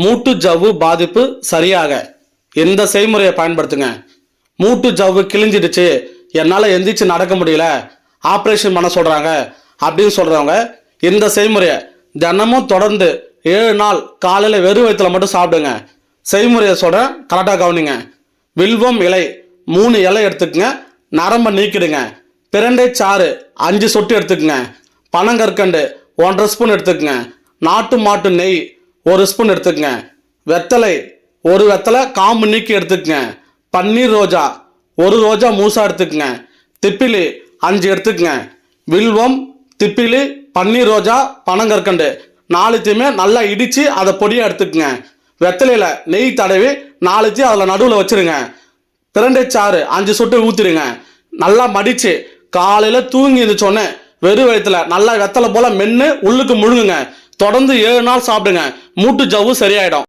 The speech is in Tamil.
மூட்டு ஜவ்வு பாதிப்பு சரியாக. எந்த செய்முறையை பயன்படுத்துங்க. மூட்டு ஜவ்வு கிழிஞ்சிடுச்சு. என்னால் எந்திரிச்சு நடக்க முடியல. ஆப்ரேஷன் பண்ண சொல்கிறாங்க அப்படின்னு சொல்கிறவங்க இந்த செய்முறையை தினமும் தொடர்ந்து ஏழு நாள் காலையில் வெறும் வயிற்றுல மட்டும் சாப்பிடுங்க. செய்முறையை சொல்கிறேன் கரெக்டாக கவனிங்க. வில்வம் இலை மூணு இலை எடுத்துக்கங்க. நரம்பை நீக்கிடுங்க. பிரண்டை சாறு அஞ்சு சொட்டு எடுத்துக்கங்க. பனங்கற்கண்டு ஒன்றரை ஸ்பூன் எடுத்துக்கங்க. நாட்டு மாட்டு நெய் ஒரு ஸ்பூன் எடுத்துக்கங்க. வெத்தலை ஒரு வெத்தலை காம்பு நீக்கி எடுத்துக்கங்க. பன்னீர் ரோஜா ஒரு ரோஜா மூசா எடுத்துக்கங்க. திப்பிலி அஞ்சு எடுத்துக்கங்க. வில்வம் திப்பிலி பன்னீர் ரோஜா பனங்கற்கண்டு. நாலுத்தையுமே நல்லா இடித்து அதை பொடியாக எடுத்துக்கங்க. வெத்தலையில் நெய் தடவி நாலுத்தையும் அதில் நடுவில் வச்சிருங்க. பிரண்டை சாறு அஞ்சு சொட்டு ஊற்றிடுங்க நல்லா மடித்து காலையில் தூங்கி இருந்துச்சோன்னே வெறும் வயிற்றுல நல்லா வெத்தலை போல் மென்று உள்ளுக்கு முழுங்குங்க. தொடர்ந்து ஏழு நாள் சாப்பிடுங்க. மூட்டு ஜவ்வு சரியாயிடும்.